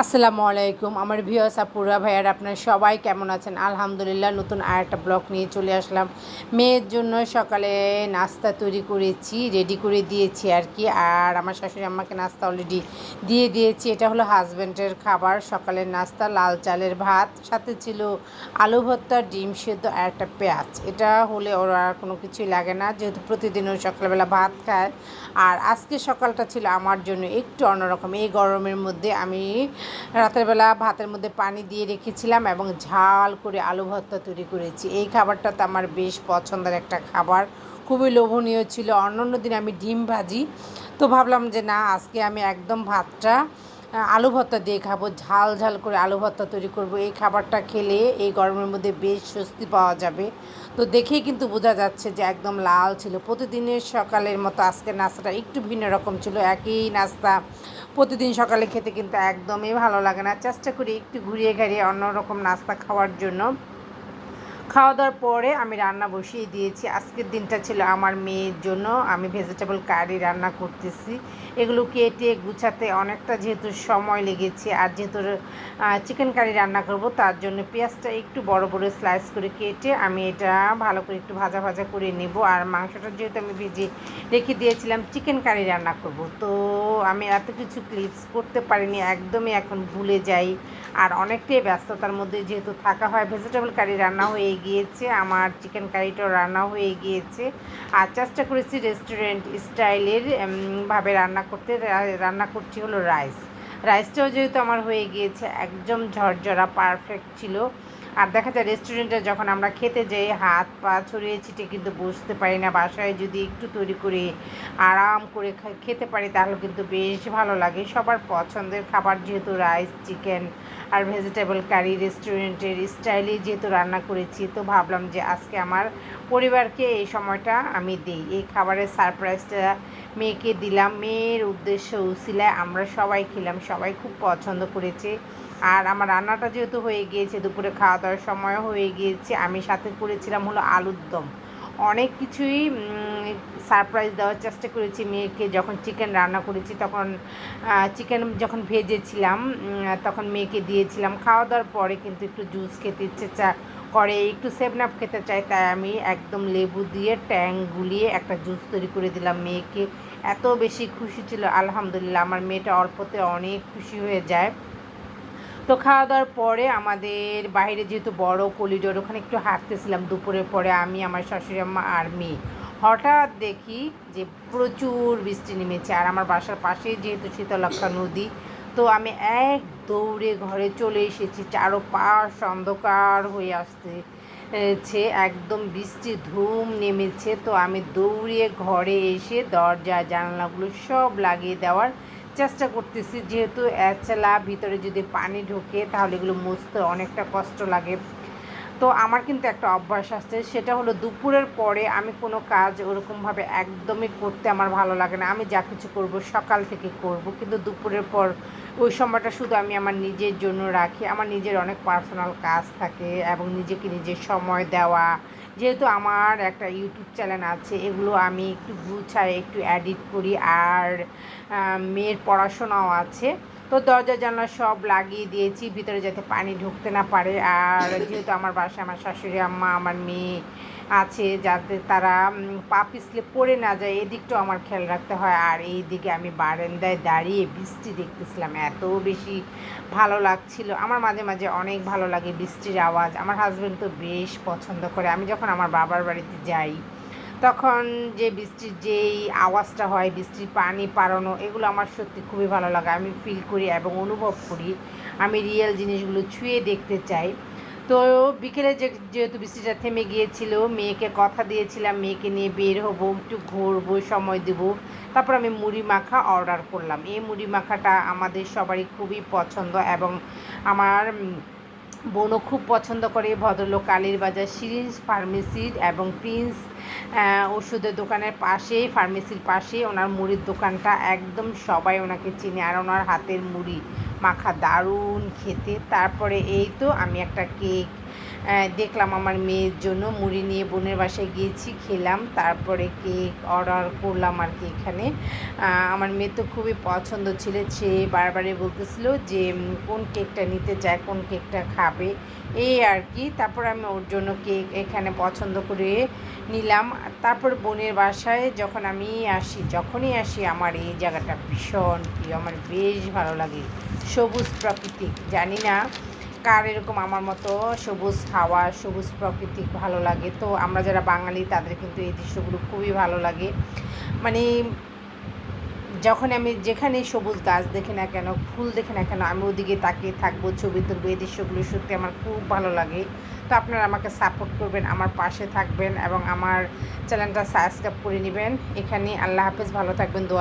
আসসালামু আলাইকুম। আমার ভিউয়ার্স, আপুরা, ভাইয়ার, আপনারা সবাই কেমন আছেন? আলহামদুলিল্লাহ, নতুন আর একটা ব্লগ নিয়ে চলে আসলাম। মেয়ের জন্য সকালে নাস্তা তৈরি করেছি রেডি করে দিয়েছি আর কি। আর আমার শাশুড়ি আম্মাকে নাস্তা অলরেডি দিয়ে দিয়েছি। এটা হলো হাজব্যান্ডের খাবার, সকালের নাস্তা, লাল চালের ভাত, সাথে ছিল আলু ভর্তা, ডিম সেদ্ধ আর একটা পেঁয়াজ। এটা হলে ওর আর কোনো কিছুই লাগে না, যেহেতু প্রতিদিন ও সকালবেলা ভাত খায়। আর আজকে সকালটা ছিল আমার জন্য একটু অন্যরকম। এই গরমের মধ্যে আমি রাতের বেলা ভাতের মধ্যে পানি দিয়ে রেখেছিলাম এবং ঝাল করে আলু ভর্তা তৈরি করেছি। এই খাবারটা তো আমার বেশ পছন্দের একটা খাবার। খুবই লোভনীয় ছিল। অন্য অন্য দিন আমি ডিম ভাজি। তো ভাবলাম যে না, আজকে আমি একদম ভাতটা আলু ভর্তা দিয়ে খাব। ঝাল ঝাল করে আলু ভর্তা তৈরি করব। এই খাবারটা খেলে এই গরমের মধ্যে বেশ স্বস্তি পাওয়া যাবে। তো দেখেই কিন্তু বোঝা যাচ্ছে যে একদম লাল ছিল। প্রতিদিনের সকালের মতো আজকে নাস্তাটা একটু ভিন্ন রকম ছিল। একই নাস্তা প্রতিদিন সকালে খেতে কিন্তু একদমই ভালো লাগে না। চেষ্টা করি একটু ঘুরিয়ে ঘাড়িয়ে অন্যরকম নাস্তা খাওয়ার জন্য। খাওয়া দাওয়ার পরে আমি রান্না বসিয়ে দিয়েছি। আজকের দিনটা ছিল আমার মেয়ের জন্য। আমি ভেজিটেবল কারি রান্না করতেছি। এগুলো কেটে গুছাতে অনেকটা যেহেতু সময় লেগেছে, আর যেহেতু চিকেন কারি রান্না করব, তার জন্য পেঁয়াজটা একটু বড় বড় স্লাইস করে কেটে আমি এটা ভালো করে একটু ভাজা ভাজা করে নেব। আর মাংসটা যেহেতু আমি ভেজে রেখে দিয়েছিলাম চিকেন কারি রান্না করব। তো আমি এত কিছু ক্লিপস করতে পারিনি, একদমই এখন ভুলে যাই। আর অনেকটাই ব্যস্ততার মধ্যে যেহেতু থাকা হয় ভেজিটেবল কারি রান্না হয়ে গিয়েছে, আমার চিকেন কারিটাও রান্না হয়ে গিয়েছে। আর চেষ্টা করেছি রেস্টুরেন্ট স্টাইলের ভাবে রান্না করতে রান্না করছি হলো রাইস রাইসটাও যেহেতু আমার হয়ে গিয়েছে, একদম ঝরঝরা পারফেক্ট ছিল। আর দেখা যায় রেস্টুরেন্টে যখন আমরা খেতে যাই, হাত পা ছড়িয়ে ছিটে কিন্তু বসতে পারি না, বাসায় যদি একটু তৈরি করে আরাম করে খেতে পারি, তাহলে কিন্তু বেশ ভালো লাগে। সবার পছন্দের খাবার যেহেতু রাইস চিকেন আর ভেজিটেবল কারি রেস্টুরেন্টের স্টাইলে যেহেতু রান্না করেছি, তো ভাবলাম যে আজকে আমার পরিবারকে এই সময়টা আমি দিই। এই খাবারের সারপ্রাইজটা মেয়েকে দিলাম। মেয়ের উদ্দেশ্য উসিলায় আমরা সবাই খেলাম সবাই খুব পছন্দ করেছে। আর আমার রান্নাটা যেহেতু হয়ে গিয়েছে, দুপুরে খাওয়া দাওয়ার সময়ও হয়ে গিয়েছে, আমি সাথে করেছিলাম হলো আলুর দম। অনেক কিছুই সারপ্রাইজ দেওয়ার চেষ্টা করেছি মেয়েকে। যখন চিকেন রান্না করেছি, তখন চিকেন যখন ভেজেছিলাম তখন মেয়েকে দিয়েছিলাম। খাওয়া দাওয়ার পরে কিন্তু একটু জুস খেতে ইচ্ছে চা করে, একটু সেভনাপ খেতে চাই, তাই আমি একদম লেবু দিয়ে ট্যাং গুলিয়ে একটা জুস তৈরি করে দিলাম মেয়েকে। এত বেশি খুশি ছিল, আলহামদুলিল্লাহ। আমার মেয়েটা অল্পতে অনেক খুশি হয়ে যায়। তো খাওয়া দাওয়ার পরে আমাদের বাইরে যেহেতু বড় কলিডোর ওখানে একটু হাঁটতেছিলাম। দুপুরের পরে আমি, আমার শাশুড়ি আম্মা আর মেয়ে। হঠাৎ দেখি যে প্রচুর বৃষ্টি নেমেছে। আর আমার বাসার পাশেই যেহেতু শীতলক্ষা নদী, তো আমি এক দৌড়ে ঘরে চলে এসেছি। চারো পাশ অন্ধকার হয়ে আসতে ছে একদম বৃষ্টি ধুম নেমেছে। তো আমি দৌড়িয়ে ঘরে এসে দরজা, জানলাগুলো সব লাগিয়ে দেওয়ার চেষ্টা করতেছি। যেহেতু এছাড়া ভিতরে যদি পানি ঢোকে, তাহলে এগুলো মুছতে অনেকটা কষ্ট লাগে। তো আমার কিন্তু একটা অভ্যাস আছে, সেটা হলো দুপুরের পরে আমি কোনো কাজ ওরকমভাবে একদমই করতে আমার ভালো লাগে না। আমি যা কিছু করব সকাল থেকে করব, কিন্তু দুপুরের পর ওই সময়টা শুধু আমি আমার নিজের জন্য রাখি। আমার নিজের অনেক পার্সোনাল কাজ থাকে এবং নিজেকে নিজের সময় দেওয়া। যেহেতু আমার একটা ইউটিউব চ্যানেল আছে, এগুলো আমি একটু গুছাই একটু এডিট করি আর মেয়ের পড়াশোনাও আছে। তো দরজা জানলা সব লাগিয়ে দিয়েছি, ভিতরে যাতে পানি ঢুকতে না পারে। আর যেহেতু আমার বাসায় আমার শাশুড়ি, আম্মা, আমার মেয়ে আছে যাতে তারা পা পিছলে পড়ে না যায়, এদিকটাও আমার খেয়াল রাখতে হয়। আর এই দিকে আমি বারান্দায় দাঁড়িয়ে বৃষ্টি দেখতেছিলাম, এত বেশি ভালো লাগছিল। আমার মাঝে মাঝে অনেক ভালো লাগে বৃষ্টির আওয়াজ। আমার হাজব্যান্ড তো বেশ পছন্দ করে। আমি যখন আমার বাবার বাড়িতে যাই, তখন যে বৃষ্টির যেই আওয়াজটা হয়, বৃষ্টির পানি পারানো, এগুলো আমার সত্যি খুবই ভালো লাগে। আমি ফিল করি এবং অনুভব করি। আমি রিয়েল জিনিসগুলো ছুঁয়ে দেখতে চাই। তো বিকেলে যে যেহেতু বৃষ্টিটা থেমে গিয়েছিল, মেয়েকে কথা দিয়েছিলাম, মেয়েকে নিয়ে বের হব, একটু ঘুরবো, সময় দেব। তারপর আমি মুড়ি মাখা অর্ডার করলাম। এই মুড়ি মাখাটা আমাদের সবারই খুবই পছন্দ এবং আমার বোনও খুব পছন্দ করে। ভদ্রলোক কালীর বাজার সিরিঞ্জ ফার্মেসির এবং প্রিন্স ওষুধের দোকানের পাশেই, ফার্মেসির পাশে ওনার মুড়ির দোকানটা। একদম সবাই ওনাকে চিনে আর ওনার হাতের মুড়ি মাখা দারুণ খেতে। তারপরে এই তো আমি একটা কেক দেখলাম আমার মেয়ের জন্য মুড়ি নিয়ে বোনের বাসায় গিয়েছি, খেলাম, তারপরে কেক অর্ডার করলাম আর কি এখানে। আমার মেয়ে তো খুবই পছন্দ ছিল, সে বারবারই বলতেছিল যে কোন কেকটা নিতে চায়, কোন কেকটা খাবে এই আর কি। তারপর আমি ওর জন্য কেক এখানে পছন্দ করে নিলাম। তারপর বোনের বাসায় যখন আমি আসি, যখনই আসি, আমার এই জায়গাটা ভীষণ প্রিয়, আমার বেশ ভালো লাগে। সবুজ প্রাকৃতিক, জানি না কার এরকম আমার মতো সবুজ হাওয়া, সবুজ প্রাকৃতিক ভালো লাগে? তো আমরা যারা বাঙালি, তাদের কিন্তু এই দৃশ্যগুলো খুবই ভালো লাগে। মানে যখন আমি যেখানে সবুজ গাছ দেখি না কেন, ফুল দেখি না কেন, আমি ওদিকে তাকিয়ে থাকব, ছবি তুলবো, এই দৃশ্যগুলো সত্যি আমার খুব ভালো লাগে। তো আপনারা আমাকে সাপোর্ট করবেন, আমার পাশে থাকবেন এবং আমার চ্যানেলটা সাবস্ক্রাইব করে নেবেন। এখানে আল্লাহ হাফেজ, ভালো থাকবেন, দোয়া